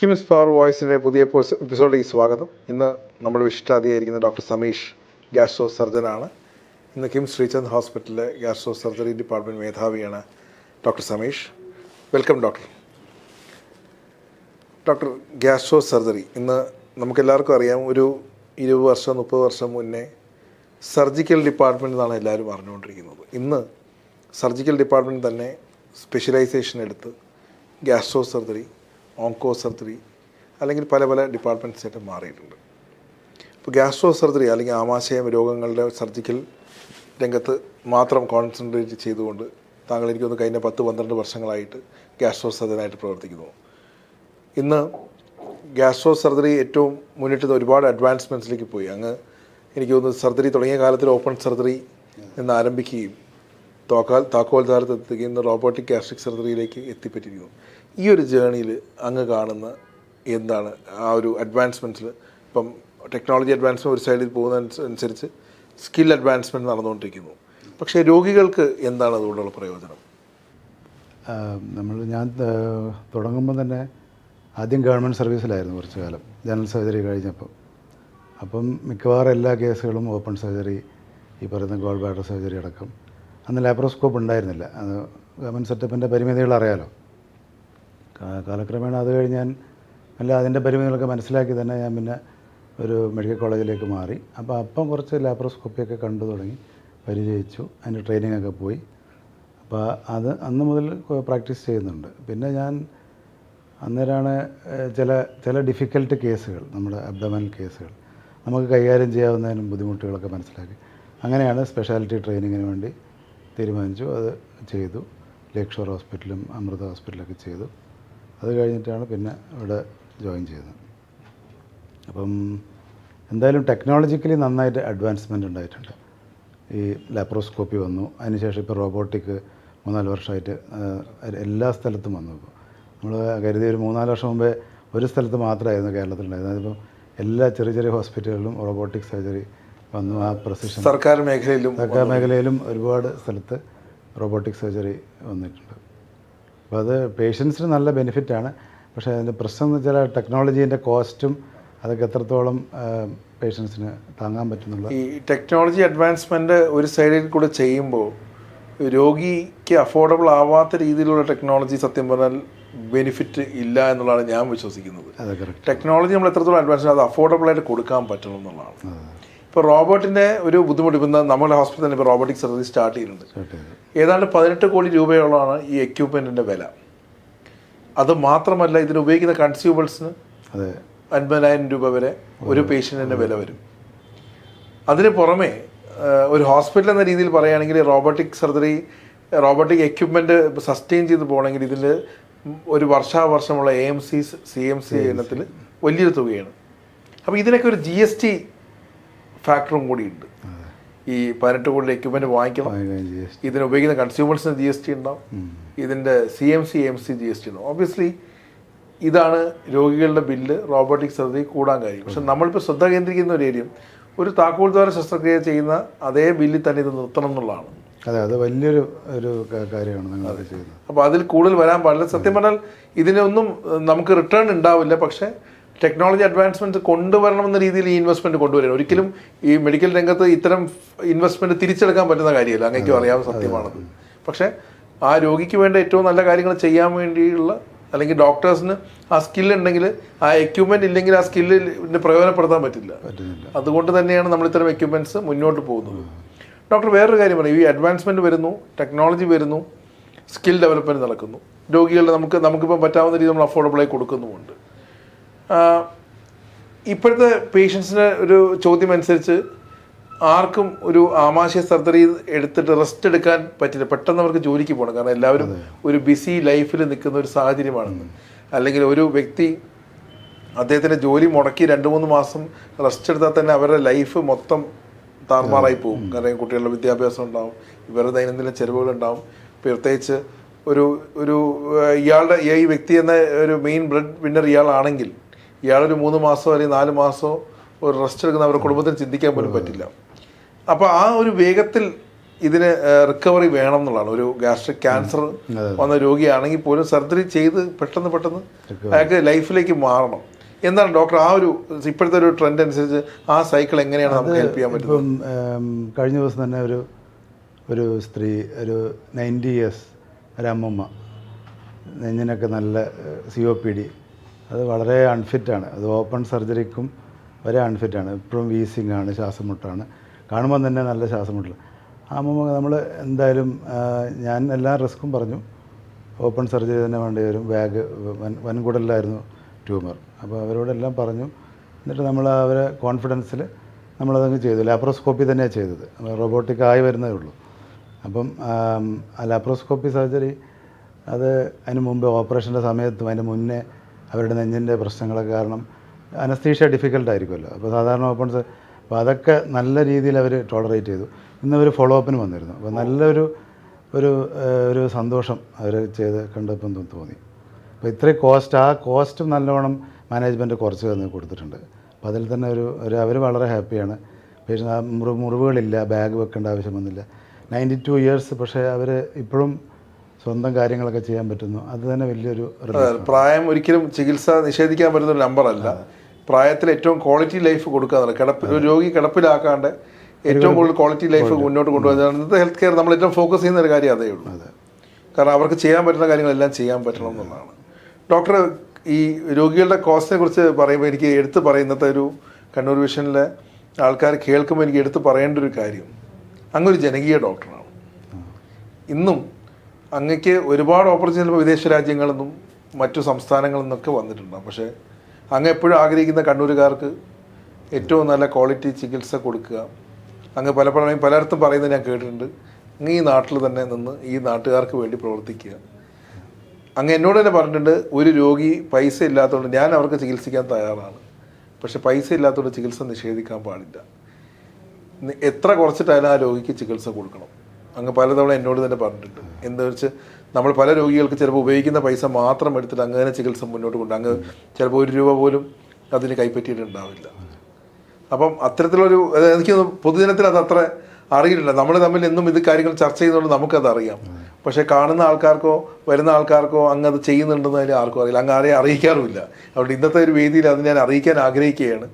KIMS power വോയിസിന്റെ പുതിയ എപ്പോസ്- എപ്പിസോഡിലേക്ക് സ്വാഗതം. ഇന്ന് നമ്മൾ വിശിഷ്ടാതിയായിരിക്കുന്ന ഡോക്ടർ സമീഷ് ഗ്യാസ്ട്രോ സർജനാണ് ഇന്ന് കിംസ് ശ്രീചന്ദ് ഹോസ്പിറ്റലിലെ gastro surgery department മേധാവിയാണ് doctor Sameesh. Welcome doctor. Doctor gastro surgery ഇന്ന് നമുക്കെല്ലാവർക്കും അറിയാം ഒരു ഇരുപത് വർഷം മുപ്പത് വർഷം മുന്നേ സർജിക്കൽ ഡിപ്പാർട്ട്മെന്റ് എന്നാണ് എല്ലാവരും അറിഞ്ഞുകൊണ്ടിരിക്കുന്നത്. ഇന്ന് സർജിക്കൽ ഡിപ്പാർട്ട്മെന്റ് തന്നെ സ്പെഷ്യലൈസേഷൻ എടുത്ത് ഗ്യാസ്ട്രോ സർജറി ഓങ്കോ സർജറി അല്ലെങ്കിൽ പല പല ഡിപ്പാർട്ട്മെന്റ്സ് ആയിട്ട് മാറിയിട്ടുണ്ട്. ഇപ്പോൾ ഗ്യാസ്ട്രോ സർജറി അല്ലെങ്കിൽ ആമാശയ രോഗങ്ങളുടെ സർജിക്കൽ രംഗത്ത് മാത്രം കോൺസെൻട്രേറ്റ് ചെയ്തുകൊണ്ട് താങ്കൾ എനിക്കൊന്ന് കഴിഞ്ഞ പത്ത് പന്ത്രണ്ട് വർഷങ്ങളായിട്ട് ഗ്യാസ്ട്രോ സർജനായിട്ട് പ്രവർത്തിക്കുന്നു. ഇന്ന് ഗ്യാസ്ട്രോ സർജറി ഏറ്റവും മുന്നിട്ട് ഒരുപാട് അഡ്വാൻസ്മെന്റ്സിലേക്ക് പോയി. അങ്ങ് എനിക്ക് തോന്നുന്നു സർജറി തുടങ്ങിയ കാലത്തിൽ ഓപ്പൺ സർജറി എന്ന് ആരംഭിക്കുകയും തോക്കാൽ താരത്തെത്തുകയും റോബോട്ടിക് ഗ്യാസ്ട്രിക് സർജറിയിലേക്ക് എത്തിപ്പെട്ടിരിക്കുന്നു. ഈ ഒരു ജേണിയിൽ അങ്ങ് കാണുന്ന എന്താണ് ആ ഒരു അഡ്വാൻസ്മെന്റ്സിൽ ഇപ്പം ടെക്നോളജി അഡ്വാൻസ്മെന്റ് ഒരു സൈഡിൽ പോകുന്നതനുസരിച്ച് സ്കിൽ അഡ്വാൻസ്മെന്റ് നടന്നുകൊണ്ടിരിക്കുന്നു. പക്ഷേ രോഗികൾക്ക് എന്താണ് അതുകൊണ്ടുള്ള പ്രയോജനം? നമ്മൾ ഞാൻ തുടങ്ങുമ്പോൾ തന്നെ ആദ്യം ഗവൺമെന്റ് സർവീസിലായിരുന്നു കുറച്ച് കാലം. ജനറൽ സർജറി കഴിഞ്ഞപ്പോൾ അപ്പം മിക്കവാറും എല്ലാ കേസുകളും ഓപ്പൺ സർജറി ഈ പറയുന്ന ഗോൾ ബാഡർ സർജറി അടക്കം. അന്ന് ലാപ്രോസ്കോപ്പ് ഉണ്ടായിരുന്നില്ല. അത് ഗവൺമെന്റ് സെറ്റപ്പിന്റെ പരിമിതികൾ അറിയാലോ. കാലക്രമേണ അത് കഴിഞ്ഞ് ഞാൻ അല്ല അതിന്റെ പരിമിതികളൊക്കെ മനസ്സിലാക്കി തന്നെ ഞാൻ പിന്നെ ഒരു മെഡിക്കൽ കോളേജിലേക്ക് മാറി. അപ്പോൾ അപ്പം കുറച്ച് ലാപ്രോസ്കോപ്പിയൊക്കെ കണ്ടു തുടങ്ങി പരിചയിച്ചു അതിന്റെ ട്രെയിനിങ് ഒക്കെ പോയി. അപ്പോൾ അത് അന്ന് മുതൽ പ്രാക്ടീസ് ചെയ്യുന്നുണ്ട്. പിന്നെ ഞാൻ അന്നേരമാണ് ചില ചില ഡിഫിക്കൽട്ട് കേസുകൾ നമ്മുടെ അബ്ഡമനൽ കേസുകൾ നമുക്ക് കൈകാര്യം ചെയ്യാവുന്നതിനും ബുദ്ധിമുട്ടുകളൊക്കെ മനസ്സിലാക്കി. അങ്ങനെയാണ് സ്പെഷ്യാലിറ്റി ട്രെയിനിങ്ങിന് വേണ്ടി തീരുമാനിച്ചു. അത് ചെയ്തു. ലേക്ഷോർ ഹോസ്പിറ്റലും അമൃത ഹോസ്പിറ്റലൊക്കെ ചെയ്തു. അത് കഴിഞ്ഞിട്ടാണ് പിന്നെ ഇവിടെ ജോയിൻ ചെയ്തത്. അപ്പം എന്തായാലും ടെക്നോളജിക്കലി നന്നായിട്ട് അഡ്വാൻസ്മെന്റ് ഉണ്ടായിട്ടുണ്ട്. ഈ ലാപ്രോസ്കോപ്പി വന്നു. അതിനുശേഷം ഇപ്പോൾ റോബോട്ടിക് മൂന്നാൽ വർഷമായിട്ട് എല്ലാ സ്ഥലത്തും വന്നു ഇപ്പോൾ നമ്മൾ കരുതി ഒരു മൂന്നാൽ വർഷം മുമ്പേ ഒരു സ്ഥലത്ത് മാത്രമായിരുന്നു കേരളത്തിലുണ്ടായിരുന്നത്. അതിപ്പോൾ എല്ലാ ചെറിയ ചെറിയ ഹോസ്പിറ്റലുകളിലും റോബോട്ടിക് സർജറി വന്നു. ആ പ്രസിഷൻ സർക്കാർ മേഖലയിലും സർക്കാർ മേഖലയിലും ഒരുപാട് സ്ഥലത്ത് റോബോട്ടിക് സർജറി വന്നിട്ടുണ്ട്. അപ്പോൾ അത് പേഷ്യൻസിന് നല്ല ബെനിഫിറ്റാണ് പക്ഷേ അതിന്റെ പ്രശ്നം എന്ന് വെച്ചാൽ ടെക്നോളജീന്റെ കോസ്റ്റും അതൊക്കെ എത്രത്തോളം പേഷ്യൻസിന് താങ്ങാൻ പറ്റുന്നുള്ളൂ. ഈ ടെക്നോളജി അഡ്വാൻസ്മെന്റ് ഒരു സൈഡിൽ കൂടെ ചെയ്യുമ്പോൾ രോഗിക്ക് അഫോർഡബിൾ ആവാത്ത രീതിയിലുള്ള ടെക്നോളജി സത്യം പറഞ്ഞാൽ ബെനിഫിറ്റ് ഇല്ല എന്നുള്ളതാണ് ഞാൻ വിശ്വസിക്കുന്നത്. ടെക്നോളജി നമ്മൾ എത്രത്തോളം അഡ്വാൻസ് അത് അഫോർഡബിൾ ആയിട്ട് കൊടുക്കാൻ പറ്റണം എന്നുള്ളതാണ്. ഇപ്പോൾ റോബോട്ടിന്റെ ഒരു ബുദ്ധിമുട്ട് ഇപ്പം നമ്മുടെ ഹോസ്പിറ്റലിൽ ഇപ്പോൾ റോബോട്ടിക് സർജറി സ്റ്റാർട്ട് ചെയ്യുന്നുണ്ട്. ഏതാണ്ട് പതിനെട്ട് കോടി രൂപയോളമാണ് ഈ എക്യുപ്മെന്റിന്റെ വില. അത് മാത്രമല്ല ഇതിന് ഉപയോഗിക്കുന്ന കൺസ്യൂമേഴ്സിന് അൻപതിനായിരം രൂപ വരെ ഒരു പേഷ്യന്റിന്റെ വില വരും. അതിന് പുറമെ ഒരു ഹോസ്പിറ്റൽ എന്ന രീതിയിൽ പറയുകയാണെങ്കിൽ robotic surgery robotic equipment sustain ചെയ്ത് പോകണമെങ്കിൽ ഇതിൽ ഒരു വർഷാവർഷമുള്ള A M C C M C ഇനത്തിൽ വലിയൊരു തുകയാണ്. അപ്പോൾ ഇതിനൊക്കെ ഒരു ജി എസ് ടി ഫാക്ടറും കൂടിയുണ്ട്. ഈ പതിനെട്ട് കോടി എക്യുപ്മെന്റ് വാങ്ങിക്കണം. ഇതിന് ഉപയോഗിക്കുന്ന കൺസ്യൂമേഴ്സിന് ജി എസ് ടി ഉണ്ടാവും. ഇതിന്റെ C M C M C G S T ഉണ്ടാവും. ഓബിയസ്ലി ഇതാണ് രോഗികളുടെ ബില്ല് റോബോട്ടിക് സർജറി കൂടാൻ കാര്യം പക്ഷെ നമ്മളിപ്പോൾ ശ്രദ്ധ കേന്ദ്രീകരിക്കുന്ന ഒരു ഏരിയ ഒരു താക്കോൽ ദ്വാര ശസ്ത്രക്രിയ ചെയ്യുന്ന അതേ ബില്ലിൽ തന്നെ ഇത് നിർത്തണം എന്നുള്ളതാണ്. അതെ അത് വലിയൊരു ഒരു കാര്യമാണ് നിങ്ങൾ ചെയ്യുന്നത് അപ്പോൾ അതിൽ കൂടുതൽ വരാൻ പാടില്ല. സത്യം പറഞ്ഞാൽ ഇതിനൊന്നും നമുക്ക് റിട്ടേൺ ഉണ്ടാവില്ല. പക്ഷേ ടെക്നോളജി അഡ്വാൻസ്മെന്റ് കൊണ്ടുവരണമെന്ന രീതിയിൽ ഈ ഇൻവെസ്റ്റ്മെന്റ് കൊണ്ടുവരണം ഒരിക്കലും ഈ മെഡിക്കൽ രംഗത്ത് ഇത്തരം ഇൻവെസ്റ്റ്മെന്റ് തിരിച്ചെടുക്കാൻ പറ്റുന്ന കാര്യമല്ല. അങ്ങേക്കും അറിയാവുന്ന സത്യമാണത് പക്ഷേ ആ രോഗിക്ക് വേണ്ട ഏറ്റവും നല്ല കാര്യങ്ങൾ ചെയ്യാൻ വേണ്ടിയുള്ള അല്ലെങ്കിൽ ഡോക്ടേഴ്സിന് ആ സ്കിൽ ഉണ്ടെങ്കിൽ ആ എക്യുപ്മെന്റ് ഇല്ലെങ്കിൽ ആ സ്കില്ലിന് പ്രയോജനപ്പെടുത്താൻ പറ്റില്ല. അതുകൊണ്ട് തന്നെയാണ് നമ്മൾ ഇത്തരം എക്യുപ്മെന്റ്സ് മുന്നോട്ട് പോകുന്നത്. ഡോക്ടർ വേറൊരു കാര്യം പറയും. ഈ അഡ്വാൻസ്മെന്റ് വരുന്നു ടെക്നോളജി വരുന്നു സ്കിൽ ഡെവലപ്മെന്റ് നടക്കുന്നു. രോഗികളുടെ നമുക്ക് നമുക്കിപ്പം പറ്റാവുന്ന രീതി നമ്മൾ അഫോർഡബിളായി കൊടുക്കുന്നുമുണ്ട്. ഇപ്പോഴത്തെ പേഷ്യൻസിന് ഒരു ചോദ്യം അനുസരിച്ച് ആർക്കും ഒരു ആമാശയ സർജറി എടുത്തിട്ട് റെസ്റ്റ് എടുക്കാൻ പറ്റില്ല. പെട്ടെന്ന് അവർക്ക് ജോലിക്ക് പോകണം. കാരണം എല്ലാവരും ഒരു ബിസി ലൈഫിൽ നിൽക്കുന്ന ഒരു സാഹചര്യമാണെന്ന് അല്ലെങ്കിൽ ഒരു വ്യക്തി അദ്ദേഹത്തിന്റെ ജോലി മുടക്കി രണ്ട് മൂന്ന് മാസം റെസ്റ്റ് എടുത്താൽ തന്നെ അവരുടെ ലൈഫ് മൊത്തം താറുമാറായി പോകും. കാരണം കുട്ടികളുടെ വിദ്യാഭ്യാസം ഉണ്ടാവും. ഇവരുടെ ദൈനംദിന ചെലവുകളുണ്ടാവും പ്രത്യേകിച്ച് ഒരു ഒരു ഇയാളുടെ ഈ വ്യക്തി എന്ന ഒരു മെയിൻ ബ്ലഡ് വിന്നർ ഇയാളാണെങ്കിൽ ഇയാളൊരു മൂന്ന് മാസമോ അല്ലെങ്കിൽ നാല് മാസമോ ഒരു റെസ്റ്റ് എടുക്കുന്ന അവരുടെ കുടുംബത്തിന് ചിന്തിക്കാൻ പോലും പറ്റില്ല. അപ്പോൾ ആ ഒരു വേഗത്തിൽ ഇതിന് റിക്കവറി വേണം എന്നുള്ളതാണ്. ഒരു ഗാസ്ട്രിക് ക്യാൻസർ വന്ന രോഗിയാണെങ്കിൽ പോലും സർജറി ചെയ്ത് പെട്ടെന്ന് പെട്ടെന്ന് അയാൾക്ക് ലൈഫിലേക്ക് മാറണം. എന്താണ് ഡോക്ടർ ആ ഒരു ഇപ്പോഴത്തെ ഒരു ട്രെൻഡ് അനുസരിച്ച് ആ സൈക്കിൾ എങ്ങനെയാണ് നമുക്ക് ഹെൽപ്പ് ചെയ്യാൻ പറ്റുന്നത്? ഇപ്പം കഴിഞ്ഞ ദിവസം തന്നെ ഒരു ഒരു സ്ത്രീ ഒരു നയന്റി ഇയേഴ്സ് ഒരു അമ്മമ്മ നെഞ്ഞിനൊക്കെ നല്ല സി ഒ പി ഡി അത് വളരെ അൺഫിറ്റാണ് അത് ഓപ്പൺ സർജറിക്കും വരെ അൺഫിറ്റാണ് ഇപ്പോഴും വീസിങ് ആണ് ശ്വാസം മുട്ടാണ് കാണുമ്പോൾ തന്നെ നല്ല ശ്വാസം മുട്ടില്ല ആകുമ്പോൾ നമ്മൾ എന്തായാലും ഞാൻ എല്ലാ റിസ്ക്കും പറഞ്ഞു. ഓപ്പൺ സർജറി തന്നെ വേണ്ടി വരും. ബാഗ് വൻ വൻകുടലിലായിരുന്നു ട്യൂമർ അപ്പോൾ അവരോടെല്ലാം പറഞ്ഞു. എന്നിട്ട് നമ്മൾ അവരെ കോൺഫിഡൻസിൽ നമ്മളതങ്ങ് ചെയ്തു. ലാപ്രോസ്കോപ്പി തന്നെയാണ് ചെയ്തത്. റോബോട്ടിക് ആയി വരുന്നതേ ഉള്ളൂ. അപ്പം ലാപ്രോസ്കോപ്പി സർജറി അത് അതിന് മുമ്പ് ഓപ്പറേഷന്റെ സമയത്തും അതിന് മുന്നേ അവരുടെ നെഞ്ചിന്റെ പ്രശ്നങ്ങളൊക്കെ കാരണം അനസ്തീഷ്യ ഡിഫിക്കൽട്ട് ആയിരിക്കുമല്ലോ അപ്പോൾ സാധാരണ ഓപ്പൺസ് അപ്പോൾ അതൊക്കെ നല്ല രീതിയിൽ അവർ ടോളറേറ്റ് ചെയ്തു. ഇന്ന് അവർ ഫോളോ അപ്പിന് വന്നിരുന്നു. അപ്പോൾ നല്ലൊരു ഒരു ഒരു സന്തോഷം അവർ ചെയ്ത് കണ്ടപ്പം തോന്നി. അപ്പോൾ ഇത്രയും കോസ്റ്റ് ആ കോസ്റ്റും നല്ലോണം മാനേജ്മെന്റ് കുറച്ച് തന്നെ കൊടുത്തിട്ടുണ്ട്. അപ്പോൾ അതിൽ തന്നെ ഒരു ഒരു അവർ വളരെ ഹാപ്പിയാണ്. പേഷ്യൻ ആ മുറിവുകളില്ല ബാഗ് വെക്കേണ്ട ആവശ്യം വന്നില്ല. നയന്റി ടു ഇയേഴ്സ് പക്ഷേ അവർ ഇപ്പോഴും സ്വന്തം കാര്യങ്ങളൊക്കെ ചെയ്യാൻ പറ്റുന്നു. അത് തന്നെ വലിയൊരു പ്രായം ഒരിക്കലും ചികിത്സ നിഷേധിക്കാൻ പറ്റുന്ന ഒരു അല്ല പ്രായത്തിൽ ഏറ്റവും ക്വാളിറ്റി ലൈഫ് കൊടുക്കുക കിടപ്പ് ഒരു രോഗി കിടപ്പിലാക്കാണ്ട് ഏറ്റവും കൂടുതൽ ക്വാളിറ്റി ലൈഫ് മുന്നോട്ട് കൊണ്ടുപോകാൻ ഇന്നത്തെ ഹെൽത്ത് കെയർ നമ്മൾ ഏറ്റവും ഫോക്കസ് ചെയ്യുന്ന ഒരു കാര്യം അതേ ഉള്ളൂ. കാരണം അവർക്ക് ചെയ്യാൻ പറ്റുന്ന കാര്യങ്ങളെല്ലാം ചെയ്യാൻ പറ്റണം എന്നുള്ളതാണ്. ഡോക്ടർ ഈ രോഗികളുടെ കോസ്റ്റിനെ കുറിച്ച് പറയുമ്പോൾ എനിക്ക് എടുത്തു പറയുന്നത്തെ ഒരു കണ്ണൂർ വിഷനിലെ ആൾക്കാർ കേൾക്കുമ്പോൾ എനിക്ക് എടുത്തു പറയേണ്ട ഒരു കാര്യം അങ്ങൊരു ജനകീയ ഡോക്ടറാണ്. ഇന്നും അങ്ങക്ക് ഒരുപാട് ഓപ്പർച്യൂണിറ്റി വിദേശ രാജ്യങ്ങളിൽ നിന്നും മറ്റു സംസ്ഥാനങ്ങളിൽ നിന്നൊക്കെ വന്നിട്ടുണ്ട് പക്ഷേ അങ്ങ് എപ്പോഴും ആഗ്രഹിക്കുന്ന കണ്ണൂരുകാർക്ക് ഏറ്റവും നല്ല ക്വാളിറ്റി ചികിത്സ കൊടുക്കുക. അങ്ങ് പല പലയിടത്തും പറയുന്നത് ഞാൻ കേട്ടിട്ടുണ്ട്. അങ്ങ് ഈ നാട്ടിൽ തന്നെ നിന്ന് ഈ നാട്ടുകാർക്ക് വേണ്ടി പ്രവർത്തിക്കുക. അങ്ങ് എന്നോട് തന്നെ പറഞ്ഞിട്ടുണ്ട് ഒരു രോഗി പൈസ ഇല്ലാത്തതുകൊണ്ട് ഞാൻ അവർക്ക് ചികിത്സിക്കാൻ തയ്യാറാണ്. പക്ഷെ പൈസ ഇല്ലാത്തതുകൊണ്ട് ചികിത്സ നിഷേധിക്കാൻ പാടില്ല. എത്ര കുറച്ചിട്ടായാലും ആ രോഗിക്ക് ചികിത്സ കൊടുക്കണം. അങ്ങ് പലതവണ എന്നോട് തന്നെ പറഞ്ഞിട്ടുണ്ട്. എന്താ വെച്ച് നമ്മൾ പല രോഗികൾക്ക് ചിലപ്പോൾ ഉപയോഗിക്കുന്ന പൈസ മാത്രം എടുത്തിട്ട് അങ്ങനെ ചികിത്സ മുന്നോട്ട് കൊണ്ട് അങ്ങ് ചിലപ്പോൾ ഒരു രൂപ പോലും അതിന് കൈപ്പറ്റിയിട്ടുണ്ടാവില്ല അപ്പം അത്തരത്തിലൊരു അത് എനിക്ക് പൊതുജനത്തിൽ അത് അത്ര അറിയില്ല. നമ്മൾ തമ്മിൽ എന്നും ഇത് കാര്യങ്ങൾ ചർച്ച ചെയ്യുന്നതുകൊണ്ട് നമുക്കത് അറിയാം. പക്ഷേ കാണുന്ന ആൾക്കാർക്കോ വരുന്ന ആൾക്കാർക്കോ അങ്ങ് അത് ചെയ്യുന്നുണ്ടെന്ന് അതിന് ആർക്കും അറിയില്ല. അങ്ങ് ആരെയും അറിയിക്കാറുമില്ല. അതുകൊണ്ട് ഇന്നത്തെ ഒരു വേദിയിൽ അത് ഞാൻ അറിയിക്കാൻ ആഗ്രഹിക്കുകയാണ്.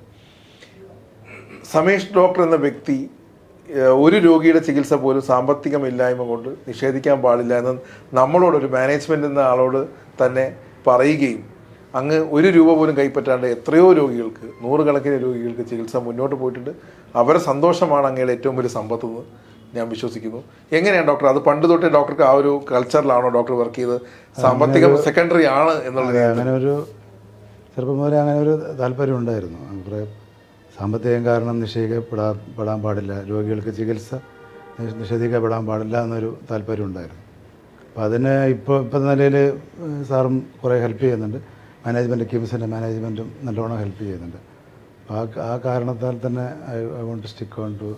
സമേഷ് ഡോക്ടർ എന്ന വ്യക്തി ഒരു രോഗിയുടെ ചികിത്സ പോലും സാമ്പത്തികമില്ലായ്മ കൊണ്ട് നിഷേധിക്കാൻ പാടില്ല എന്ന് നമ്മളോട് ഒരു മാനേജ്മെന്റ് എന്ന ആളോട് തന്നെ പറയുകയും അങ്ങ് ഒരു രൂപ പോലും കൈപ്പറ്റാണ്ട് എത്രയോ രോഗികൾക്ക് നൂറുകണക്കിന് രോഗികൾക്ക് ചികിത്സ മുന്നോട്ട് പോയിട്ടുണ്ട്. അവരെ സന്തോഷമാണ് അങ്ങയുടെ ഏറ്റവും വലിയ സമ്പത്തെന്ന് ഞാൻ വിശ്വസിക്കുന്നു. എങ്ങനെയാണ് ഡോക്ടർ? അത് പണ്ട് തൊട്ടേ ഡോക്ടർക്ക് ആ ഒരു കൾച്ചറിലാണോ ഡോക്ടർ വർക്ക് ചെയ്ത് സാമ്പത്തിക സെക്കൻഡറി ആണ് എന്നുള്ളത് അങ്ങനെ ഒരു ചെറുപ്പം മുതലേ അങ്ങനെ ഒരു താല്പര്യം ഉണ്ടായിരുന്നു. സാമ്പത്തികം കാരണം നിഷേധിക്കപ്പെടാൻ പെടാൻ പാടില്ല. രോഗികൾക്ക് ചികിത്സ നിഷേധിക്കപ്പെടാൻ പാടില്ല എന്നൊരു താല്പര്യം ഉണ്ടായിരുന്നു. അപ്പോൾ അതിന് ഇപ്പോൾ ഇപ്പം നിലയിൽ സാറും കുറേ ഹെൽപ്പ് ചെയ്യുന്നുണ്ട്. മാനേജ്മെന്റ് കിംസിന്റെ മാനേജ്മെന്റും നല്ലോണം ഹെൽപ്പ് ചെയ്യുന്നുണ്ട്. അപ്പോൾ ആ ആ കാരണത്താൽ തന്നെ I I won't to stick on to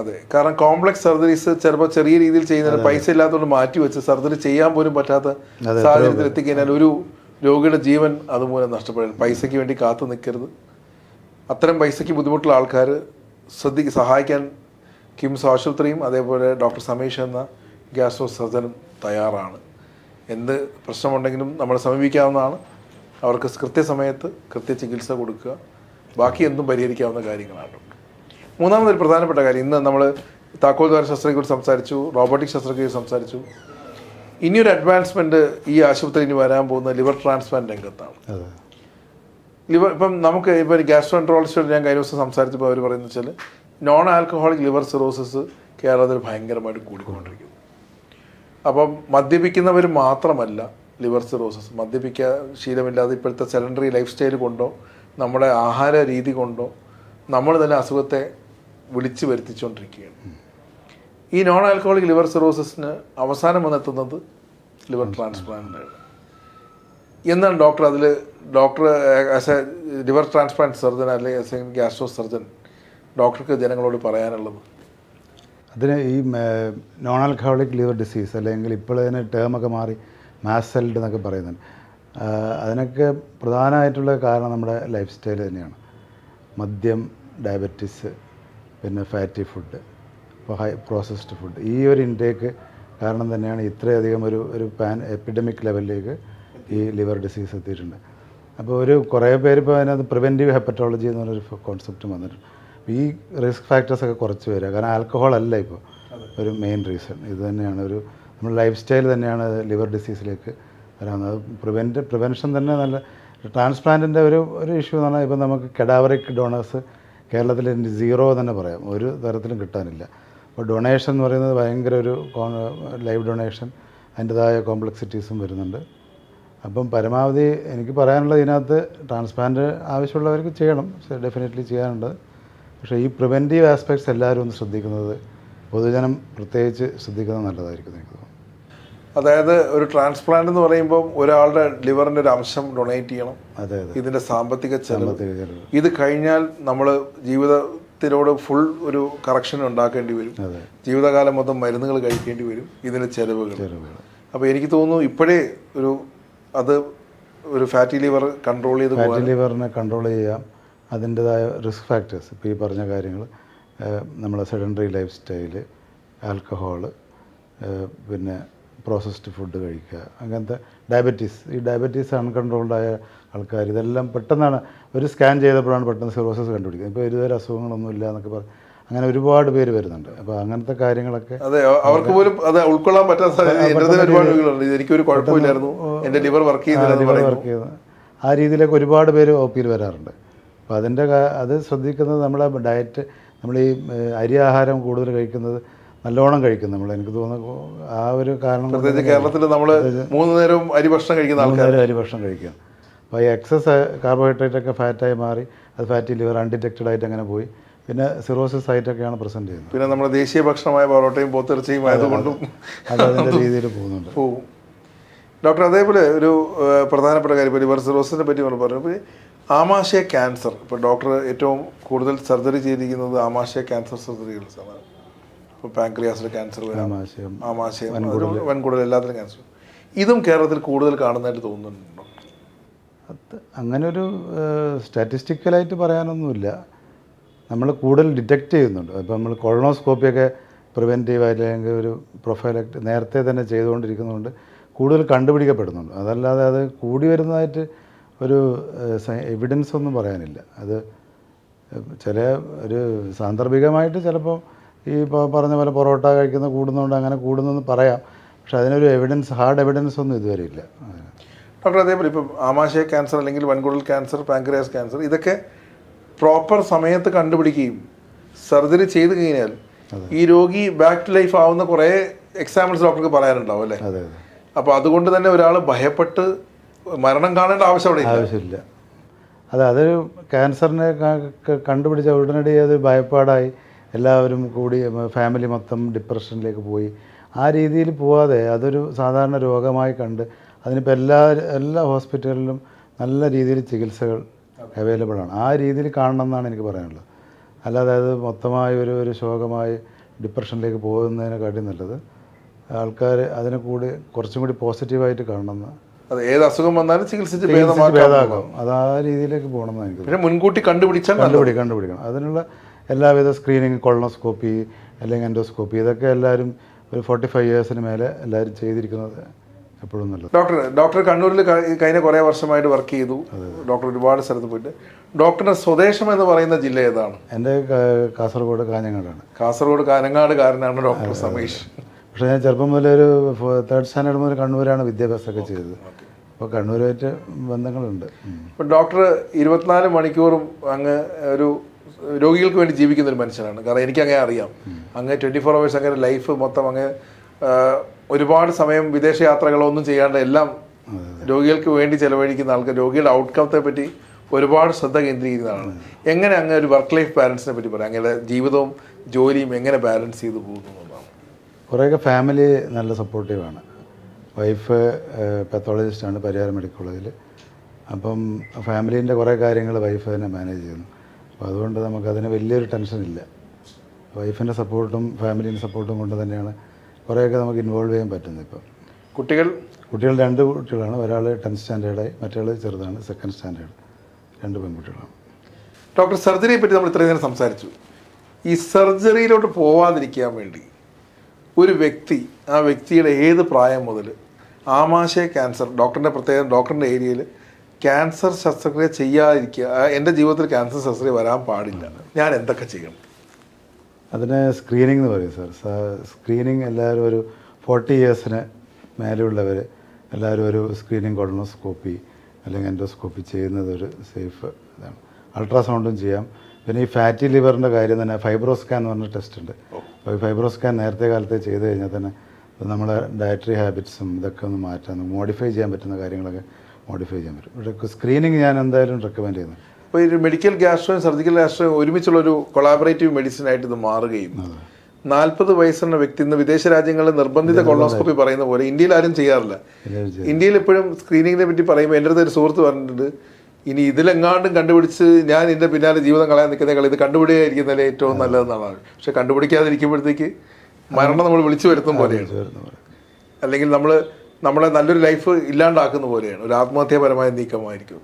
അതെ. കാരണം കോംപ്ലക്സ് സർജറീസ് ചിലപ്പോൾ ചെറിയ രീതിയിൽ ചെയ്യുന്നതിന് പൈസ ഇല്ലാത്തതുകൊണ്ട് മാറ്റി വെച്ച് സർജറി ചെയ്യാൻ പോലും പറ്റാത്ത സാഹചര്യത്തിൽ എത്തിക്കഴിഞ്ഞാൽ ഒരു രോഗിയുടെ ജീവൻ അതുമൂലം നഷ്ടപ്പെടുന്നു പൈസയ്ക്ക് വേണ്ടി കാത്തു നിൽക്കരുത് അത്തരം പൈസയ്ക്ക് ബുദ്ധിമുട്ടുള്ള ആൾക്കാർ ശ്രദ്ധി സഹായിക്കാൻ കിംസ് ആശുപത്രിയും അതേപോലെ ഡോക്ടർ സമീഷ് എന്ന ഗ്യാസ്ട്രോ സർജനും തയ്യാറാണ്. എന്ത് പ്രശ്നമുണ്ടെങ്കിലും നമ്മളെ സമീപിക്കാവുന്നതാണ്. അവർക്ക് കൃത്യസമയത്ത് കൃത്യ ചികിത്സ കൊടുക്കുക. ബാക്കി എന്തും പരിഹരിക്കാവുന്ന കാര്യങ്ങളാണ്. മൂന്നാമതൊരു പ്രധാനപ്പെട്ട കാര്യം ഇന്ന് നമ്മൾ താക്കോൽദ്വാര ശസ്ത്രത്തെക്കുറിച്ച് സംസാരിച്ചു റോബോട്ടിക് ശസ്ത്രക്രിയയെ സംസാരിച്ചു. ഇനിയൊരു അഡ്വാൻസ്മെന്റ് ഈ ആശുപത്രി ഇനി വരാൻ പോകുന്ന ലിവർ ട്രാൻസ്പ്ലാന്റ് രംഗത്താണ്. ലിവർ ഇപ്പം നമുക്ക് ഇപ്പം ഗ്യാസ്ട്രോൻട്രോളജിസ്റ്റോട് ഞാൻ കഴിഞ്ഞ ദിവസം സംസാരിച്ചപ്പോൾ അവർ പറയുന്നത് വെച്ചാൽ നോൺ ആൽക്കഹോളിക് ലിവർ സിറോസിസ് കേരളത്തിൽ ഭയങ്കരമായിട്ട് കൂടിക്കൊണ്ടിരിക്കുന്നു. അപ്പം മദ്യപിക്കുന്നവർ മാത്രമല്ല ലിവർ സിറോസിസ് മദ്യപിക്കാൻ ശീലമില്ലാതെ ഇപ്പോഴത്തെ സെലണ്ടറി ലൈഫ് സ്റ്റൈൽ കൊണ്ടോ നമ്മുടെ ആഹാര രീതി കൊണ്ടോ നമ്മൾ തന്നെ അസുഖത്തെ വിളിച്ചു വരുത്തിച്ചുകൊണ്ടിരിക്കുകയാണ് ഈ നോൺ ആൽക്കഹോളിക് ലിവർ സിറോസിസിന് അവസാനം വന്നെത്തുന്നത് ലിവർ ട്രാൻസ്പ്ലാന്റാണ് എന്താണ് ഡോക്ടർ അതിൽ doctor as a liver transplant surgeon അല്ലെങ്കിൽ ആസ് എ ഗ്യാസ്ട്രോ സർജൻ ഡോക്ടർക്ക് ജനങ്ങളോട് പറയാനുള്ളത്? അതിന് ഈ നോൺ ആൽക്കഹോളിക് ലിവർ ഡിസീസ് അല്ലെങ്കിൽ ഇപ്പോൾ ടേം ടേമൊക്കെ മാറി മാസൽഡ് എന്നൊക്കെ പറയുന്നുണ്ട്. അതിനൊക്കെ പ്രധാനമായിട്ടുള്ള കാരണം നമ്മുടെ ലൈഫ് സ്റ്റൈൽ തന്നെയാണ്. മദ്യം ഡയബറ്റിസ് പിന്നെ ഫാറ്റി ഫുഡ് ഇപ്പോൾ ഹൈ പ്രോസസ്ഡ് ഫുഡ് ഈ ഒരു ഇൻടേക്ക് കാരണം തന്നെയാണ് ഇത്രയധികം ഒരു ഒരു പാൻ എപ്പിഡമിക് ലെവലിലേക്ക് ഈ ലിവർ ഡിസീസ് എത്തിയിട്ടുണ്ട്. അപ്പോൾ ഒരു കുറേ പേര് ഇപ്പോൾ അതിനകത്ത് പ്രിവെന്റീവ് ഹെപ്പറ്റോളജി എന്ന് പറഞ്ഞൊരു കോൺസെപ്റ്റ് വന്നിട്ടുണ്ട് ഈ റിസ്ക് ഫാക്ടേഴ്സൊക്കെ കുറച്ച് വരിക. കാരണം ആൽക്കഹോൾ അല്ല ഇപ്പോൾ ഒരു മെയിൻ റീസൺ ഇത് തന്നെയാണ് ഒരു നമ്മൾ ലൈഫ് സ്റ്റൈൽ തന്നെയാണ് ലിവർ ഡിസീസിലേക്ക് വരാവുന്നത്. പ്രിവെന്റ് പ്രിവെൻഷൻ തന്നെ നല്ല ട്രാൻസ്പ്ലാന്റിന്റെ ഒരു ഒരു ഇഷ്യൂ എന്ന് പറഞ്ഞാൽ ഇപ്പം നമുക്ക് കെഡാവറിക് ഡോണേഴ്സ് കേരളത്തിൽ സീറോ തന്നെ പറയാം. ഒരു തരത്തിലും കിട്ടാനില്ല. അപ്പോൾ ഡൊണേഷൻ എന്ന് പറയുന്നത് ഭയങ്കര ഒരു ലൈവ് ഡൊണേഷൻ അതിന്റെതായ കോംപ്ലക്സിറ്റീസും വരുന്നുണ്ട്. അപ്പം പരമാവധി എനിക്ക് പറയാനുള്ളത് ഇതിനകത്ത് ട്രാൻസ്പ്ലാന്റ് ആവശ്യമുള്ളവർക്ക് ചെയ്യണം. ഡെഫിനറ്റ്ലി ചെയ്യാനുണ്ട്. പക്ഷേ ഈ പ്രിവെന്റീവ് ആസ്പെക്ട്സ് എല്ലാവരും ഒന്ന് ശ്രദ്ധിക്കുന്നത് പൊതുജനം പ്രത്യേകിച്ച് ശ്രദ്ധിക്കുന്നത് നല്ലതായിരിക്കും എനിക്ക് തോന്നുന്നു. അതായത് ഒരു ട്രാൻസ്പ്ലാന്റ് എന്ന് പറയുമ്പോൾ ഒരാളുടെ ലിവറിന്റെ ഒരു അംശം ഡൊണേറ്റ് ചെയ്യണം. അതെ ഇതിന്റെ സാമ്പത്തിക ചെലവ്. ഇത് കഴിഞ്ഞാൽ നമ്മൾ ജീവിതത്തിനോട് ഫുൾ ഒരു കറക്ഷൻ ഉണ്ടാക്കേണ്ടി വരും. ജീവിതകാലം മൊത്തം മരുന്നുകൾ കഴിക്കേണ്ടി വരും. ഇതിന്റെ ചെലവുകൾ. ചെലവുകൾ. അപ്പോൾ എനിക്ക് തോന്നുന്നു ഇപ്പോഴേ ഒരു അത് ഒരു ഫാറ്റി ലിവർ കൺട്രോൾ ചെയ്ത് ഫാറ്റി ലിവറിനെ കൺട്രോൾ ചെയ്യാം. അതിന്റെതായ റിസ്ക് ഫാക്ടേഴ്സ് ഇപ്പോൾ ഈ പറഞ്ഞ കാര്യങ്ങൾ നമ്മളെ സെഡൻഡറി ലൈഫ് സ്റ്റൈൽ ആൽക്കഹോൾ പിന്നെ പ്രോസസ്ഡ് ഫുഡ് കഴിക്കുക അങ്ങനത്തെ ഡയബറ്റീസ് ഈ ഡയബറ്റീസ് അൺകൺട്രോൾഡായ ആയ ആൾക്കാർ ഇതെല്ലാം പെട്ടെന്നാണ്. ഒരു സ്കാൻ ചെയ്തപ്പോഴാണ് പെട്ടെന്ന് സിറോസിസ് കണ്ടുപിടിക്കുന്നത്. ഇപ്പോൾ ഇതുവരെ അസുഖങ്ങളൊന്നും ഇല്ല എന്നൊക്കെ പറഞ്ഞ് അങ്ങനെ ഒരുപാട് പേര് വരുന്നുണ്ട്. അപ്പോൾ അങ്ങനത്തെ കാര്യങ്ങളൊക്കെ അതെ അവർക്ക് പോലും അത് ഉൾക്കൊള്ളാൻ പറ്റാത്ത ഒരുപാട് എനിക്കൊരു കുഴപ്പമില്ലായിരുന്നു. എന്റെ ലിവർ വർക്ക് ലിവർ ആ രീതിയിലൊക്കെ ഒരുപാട് പേര് ഒ പിയിൽ വരാറുണ്ട്. അപ്പൊ അതിന്റെ അത് ശ്രദ്ധിക്കുന്നത് നമ്മളെ ഡയറ്റ് നമ്മൾ ഈ അരി ആഹാരം കൂടുതൽ കഴിക്കുന്നത് നല്ലോണം കഴിക്കും നമ്മൾ എനിക്ക് തോന്നുന്നു ആ ഒരു കാരണം പ്രത്യേകിച്ച് കേരളത്തിൽ നമ്മൾ മൂന്ന് നേരവും അരി ഭക്ഷണം കഴിക്കുന്ന ആൾക്കാർ നേരം അരി ഭക്ഷണം കഴിക്കുക അപ്പോൾ ഈ എക്സസ് കാർബോഹൈഡ്രേറ്റ് ഒക്കെ ഫാറ്റായി മാറി അത് ഫാറ്റി ലിവർ അൺഡിറ്റക്റ്റഡ് ആയിട്ട് അങ്ങനെ പോയി. പിന്നെ സിറോസിസ് ആയിട്ടൊക്കെയാണ് പ്രസന്റ് ചെയ്യുന്നത്. പിന്നെ നമ്മുടെ ദേശീയ ഭക്ഷണമായ പൊറോട്ടയും പോത്തിറച്ചിയും ആയതുകൊണ്ടും അത്. അതിന്റെ രീതിയിൽ പോകുന്നുണ്ട്. പോവും ഡോക്ടർ അതേപോലെ ഒരു പ്രധാനപ്പെട്ട കാര്യം ഇപ്പോൾ ലിവർ സിറോസിനെ പറ്റി നമ്മൾ പറഞ്ഞു. ആമാശയ ക്യാൻസർ ഇപ്പോൾ ഡോക്ടർ ഏറ്റവും കൂടുതൽ സർജറി ചെയ്തിരിക്കുന്നത് ആമാശയ ക്യാൻസർ സർജറികൾസാണ് ഇപ്പോൾ പാൻക്രിയാസിലെ ക്യാൻസർ ആമാശയം ആമാശയം വൻകൂടൽ എല്ലാത്തിലും ക്യാൻസർ. ഇതും കേരളത്തിൽ കൂടുതൽ കാണുന്നതായിട്ട് തോന്നുന്നുണ്ടോ? അങ്ങനെ ഒരു സ്റ്റാറ്റിസ്റ്റിക്കലായിട്ട് പറയാനൊന്നുമില്ല. നമ്മൾ കൂടുതൽ ഡിറ്റക്റ്റ് ചെയ്യുന്നുണ്ട്. അപ്പോൾ നമ്മൾ കൊളോണോസ്കോപ്പിയൊക്കെ പ്രിവെന്റീവ് അല്ലെങ്കിൽ ഒരു പ്രൊഫൈലക്ട് നേരത്തെ തന്നെ ചെയ്തുകൊണ്ടിരിക്കുന്നതുകൊണ്ട് കൂടുതൽ കണ്ടുപിടിക്കപ്പെടുന്നുണ്ട്. അതല്ലാതെ അത് കൂടി വരുന്നതായിട്ട് ഒരു എവിഡൻസ് ഒന്നും പറയാനില്ല. അത് ചില ഒരു സാന്ദർഭികമായിട്ട് ചിലപ്പോൾ ഈ പറഞ്ഞ പോലെ പൊറോട്ട കഴിക്കുന്ന കൂടുന്നതുകൊണ്ട് അങ്ങനെ കൂടുന്നെന്ന് പറയാം. പക്ഷെ അതിനൊരു എവിഡൻസ് ഹാർഡ് എവിഡൻസ് ഒന്നും ഇതുവരെ ഇല്ല. ഡോക്ടർ അതേപോലെ ഇപ്പം ആമാശയ ക്യാൻസർ അല്ലെങ്കിൽ വൻകുടൽ ക്യാൻസർ പാങ്ക്രിയാസ് ക്യാൻസർ ഇതൊക്കെ പ്രോപ്പർ സമയത്ത് കണ്ടുപിടിക്കുകയും സർജറി ചെയ്ത് കഴിഞ്ഞാൽ ഈ രോഗി ബാക്ക് ടു ലൈഫ് ആവുന്ന കുറേ എക്സാമ്പിൾസ് ഡോക്ടർക്ക് പറയാനുണ്ടാവും അല്ലേ? അപ്പോൾ അതുകൊണ്ട് തന്നെ ഒരാൾ ഭയപ്പെട്ട് മരണം കാണേണ്ട ആവശ്യം അവിടെ ആവശ്യമില്ല. അത് അതൊരു ക്യാൻസറിനെ കണ്ടുപിടിച്ച ഉടനടി അത് ഭയപ്പാടായി. എല്ലാവരും കൂടി ഫാമിലി മൊത്തം ഡിപ്രഷനിലേക്ക് പോയി. ആ രീതിയിൽ പോവാതെ അതൊരു സാധാരണ രോഗമായി കണ്ട് അതിനിപ്പോൾ എല്ലാ എല്ലാ ഹോസ്പിറ്റലിലും നല്ല രീതിയിൽ ചികിത്സകൾ അവൈലബിൾ ആണ്. ആ രീതിയിൽ കാണണം എന്നാണ് എനിക്ക് പറയാനുള്ളത്. അല്ലാതെ അത് മൊത്തമായി ഒരു ഒരു ശോകമായി ഡിപ്രഷനിലേക്ക് പോകുന്നതിനെക്കാട്ടി നല്ലത് ആൾക്കാർ അതിനെ കൂടി കുറച്ചും കൂടി പോസിറ്റീവായിട്ട് കാണണമെന്ന്. അത് ഏത് അസുഖം വന്നാലും ചികിത്സിച്ച് ഭേദമാക്കാം. അത് ആ രീതിയിലേക്ക് പോകണമെന്ന് എനിക്ക് പിന്നെ മുൻകൂട്ടി കണ്ടുപിടിച്ചാൽ. കണ്ടുപിടി കണ്ടുപിടിക്കണം അതിനുള്ള എല്ലാവിധ സ്ക്രീനിങ് കൊളോസ്കോപ്പി അല്ലെങ്കിൽ എൻഡോസ്കോപ്പി ഇതൊക്കെ എല്ലാവരും ഒരു ഫോർട്ടി ഫൈവ് ഇയേഴ്സിന് മേലെ എല്ലാവരും ചെയ്തിരിക്കുന്നത് എപ്പോഴും നല്ലത്. ഡോക്ടർ ഡോക്ടർ കണ്ണൂരിൽ കഴിഞ്ഞ കുറേ വർഷമായിട്ട് വർക്ക് ചെയ്തു. ഡോക്ടർ ഒരുപാട് സ്ഥലത്ത് പോയിട്ട്. ഡോക്ടറുടെ സ്വദേശം എന്ന് പറയുന്ന ജില്ല ഏതാണ്? എന്റെ കാസർഗോഡ് കാഞ്ഞങ്ങാടാണ്. കാസർഗോഡ് കാഞ്ഞങ്ങാട് കാരനാണ് ഡോക്ടർ സമീഷ്. പക്ഷേ ഞാൻ ചെറുപ്പം മുതലേ ഒരു തേർഡ് സ്റ്റാൻഡേർഡ് മുതൽ കണ്ണൂരാണ് വിദ്യാഭ്യാസമൊക്കെ ചെയ്തത്. അപ്പോൾ കണ്ണൂരുമായിട്ട് ബന്ധങ്ങളുണ്ട്. ഇപ്പം ഡോക്ടർ ഇരുപത്തിനാല് മണിക്കൂറും അങ്ങ് ഒരു രോഗികൾക്ക് വേണ്ടി ജീവിക്കുന്ന ഒരു മനുഷ്യനാണ്. കാരണം എനിക്ക് അങ്ങനെ അറിയാം അങ്ങ് ട്വന്റി ഫോർ അവേഴ്സ് അങ്ങനെ ലൈഫ് മൊത്തം അങ്ങ് ഒരുപാട് സമയം വിദേശ യാത്രകളൊന്നും ചെയ്യാണ്ട് എല്ലാം രോഗികൾക്ക് വേണ്ടി ചെലവഴിക്കുന്ന ആൾക്ക് രോഗിയുടെ ഔട്ട്കത്തെ പറ്റി ഒരുപാട് ശ്രദ്ധ കേന്ദ്രീകരിക്കുന്നതാണ്. എങ്ങനെ അങ്ങ് ഒരു വർക്ക് ലൈഫ് ബാലൻസിനെ പറ്റി പറയാം? അങ്ങനെ ജീവിതവും ജോലിയും എങ്ങനെ ബാലൻസ് ചെയ്ത് പോകുന്നു എന്നാണ് കുറേയൊക്കെ ഫാമിലി നല്ല സപ്പോർട്ടീവാണ് വൈഫ് പെത്തോളജിസ്റ്റാണ് പരിഹാരം മെഡിക്കൽ കോളേജിൽ അപ്പം ഫാമിലീന്റെ കുറേ കാര്യങ്ങൾ വൈഫ് തന്നെ മാനേജ് ചെയ്യുന്നു. അപ്പോൾ അതുകൊണ്ട് നമുക്കതിന് വലിയൊരു ടെൻഷനില്ല വൈഫിന്റെ സപ്പോർട്ടും ഫാമിലീന്റെ സപ്പോർട്ടും കൊണ്ട് തന്നെയാണ് കുറേയൊക്കെ നമുക്ക് ഇൻവോൾവ് ചെയ്യാൻ പറ്റുന്നു ഇപ്പം. കുട്ടികൾ? കുട്ടികൾ രണ്ട് കുട്ടികളാണ്. ഒരാൾ ടെൻത്ത് സ്റ്റാൻഡേർഡായി മറ്റേ ചെറുതാണ് സെക്കൻഡ് സ്റ്റാൻഡേർഡ്. രണ്ട് പെൺകുട്ടികളാണ്. ഡോക്ടർ സർജറിയെ പറ്റി നമ്മൾ ഇത്രയും നേരം സംസാരിച്ചു. ഈ സർജറിയിലോട്ട് പോവാതിരിക്കാൻ വേണ്ടി ഒരു വ്യക്തി ആ വ്യക്തിയുടെ ഏത് പ്രായം മുതൽ ആമാശയ ക്യാൻസർ ഡോക്ടറിന്റെ പ്രത്യേകം ഡോക്ടറിന്റെ ഏരിയയിൽ ക്യാൻസർ ശസ്ത്രക്രിയ ചെയ്യാതിരിക്കുക എന്റെ ജീവിതത്തിൽ ക്യാൻസർ ശസ്ത്രക്രിയ വരാൻ പാടില്ല. ഞാൻ എന്തൊക്കെ ചെയ്യണം? അതിന് സ്ക്രീനിങ് എന്ന് പറയും സാർ സ്ക്രീനിങ് എല്ലാവരും ഒരു ഫോർട്ടി ഇയേഴ്സിന് മേലെയുള്ളവർ എല്ലാവരും ഒരു സ്ക്രീനിങ് കൊളനോസ്കോപ്പി അല്ലെങ്കിൽ എൻഡോസ്കോപ്പി ചെയ്യുന്നത് ഒരു സേഫ് ഇതാണ്. അൾട്രാസൗണ്ടും ചെയ്യാം. പിന്നെ ഈ ഫാറ്റി ലിവറിന്റെ കാര്യം തന്നെ ഫൈബ്രോസ്കാൻ എന്ന് പറഞ്ഞ ടെസ്റ്റ് ഉണ്ട്. അപ്പോൾ ഈ ഫൈബ്രോസ്കാൻ നേരത്തെ കാലത്ത് ചെയ്ത് കഴിഞ്ഞാൽ തന്നെ നമ്മളെ ഡയറ്ററി ഹാബിറ്റ്സും ഇതൊക്കെ ഒന്ന് മാറ്റാൻ മോഡിഫൈ ചെയ്യാൻ പറ്റുന്ന കാര്യങ്ങളൊക്കെ മോഡിഫൈ ചെയ്യാൻ പറ്റും. പക്ഷേ സ്ക്രീനിങ് ഞാൻ എന്തായാലും റെക്കമെൻഡ് ചെയ്യുന്നു. അപ്പോൾ ഈ മെഡിക്കൽ ഗ്യാസ്ട്രോയും സർജിക്കൽ ഗ്യാസ്ട്രോയും ഒരുമിച്ചുള്ള ഒരു കൊളാബറേറ്റീവ് മെഡിസിൻ ആയിട്ട് ഇത് മാറുകയും നാൽപ്പത് വയസ്സുള്ള വ്യക്തി ഇന്ന് വിദേശ രാജ്യങ്ങളിൽ നിർബന്ധിത കൊളോസ്കോപ്പി പറയുന്ന പോലെ ഇന്ത്യയിൽ ആരും ചെയ്യാറില്ല. ഇന്ത്യയിൽ എപ്പോഴും സ്ക്രീനിങ്ങിനെ പറ്റി പറയുമ്പോൾ എന്റെ അടുത്ത് ഒരു സുഹൃത്ത് പറഞ്ഞിട്ടുണ്ട് ഇനി ഇതിലെങ്ങാണ്ടും കണ്ടുപിടിച്ച് ഞാൻ ഇതിന്റെ പിന്നാലെ ജീവിതം കളയാൻ നിൽക്കുന്നേക്കാൾ ഇത് കണ്ടുപിടിക്കാതിരിക്കുന്നതിൽ ഏറ്റവും നല്ലതെന്നാണ്. പക്ഷെ കണ്ടുപിടിക്കാതിരിക്കുമ്പോഴത്തേക്ക് മരണം നമ്മൾ വിളിച്ചു വരുത്തും പോലെയാണ്. അല്ലെങ്കിൽ നമ്മൾ നമ്മളെ നല്ലൊരു ലൈഫ് ഇല്ലാണ്ടാക്കുന്ന പോലെയാണ്. ഒരു ആത്മഹത്യാപരമായ നീക്കമായിരിക്കും.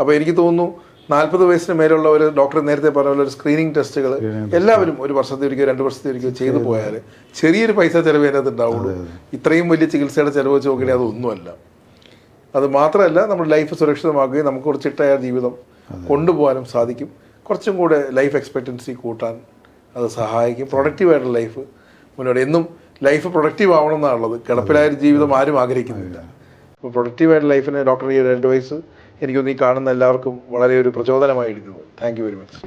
അപ്പോൾ എനിക്ക് തോന്നുന്നു നാൽപ്പത് വയസ്സിന് മേലുള്ള ഒരു ഡോക്ടർ നേരത്തെ പറഞ്ഞ പോലെ ഒരു സ്ക്രീനിങ് ടെസ്റ്റുകൾ എല്ലാവരും ഒരു വർഷത്തെ ഒരിക്കൽ രണ്ട് വർഷത്തെ ഒരിക്കൽ ചെയ്തു പോയാൽ ചെറിയൊരു പൈസ ചിലവ് അതിനകത്ത് ഉണ്ടാവുള്ളൂ. ഇത്രയും വലിയ ചികിത്സയുടെ ചിലവ് വെച്ച് നോക്കുകയാണെങ്കിൽ അതൊന്നുമല്ല. അത് മാത്രമല്ല നമ്മുടെ ലൈഫ് സുരക്ഷിതമാക്കുകയും നമുക്ക് ഒരു ചിട്ടയായ ജീവിതം കൊണ്ടുപോകാനും സാധിക്കും. കുറച്ചും കൂടെ ലൈഫ് എക്സ്പെക്റ്റൻസി കൂട്ടാൻ അത് സഹായിക്കും. പ്രൊഡക്റ്റീവായിട്ടുള്ള ലൈഫ് മുന്നോട്ട് എന്നും ലൈഫ് പ്രൊഡക്റ്റീവ് ആവണം എന്നാണുള്ളത്. കിടപ്പിലായ ജീവിതം ആരും ആഗ്രഹിക്കുന്നില്ല. അപ്പോൾ പ്രൊഡക്റ്റീവായിട്ടുള്ള ലൈഫിനെ ഡോക്ടർ ഈ ഒരു അഡ്വൈസ് എനിക്കൊന്ന് ഈ കാണുന്ന എല്ലാവർക്കും വളരെ ഒരു പ്രചോദനമായിരിക്കുന്നു. Thank very much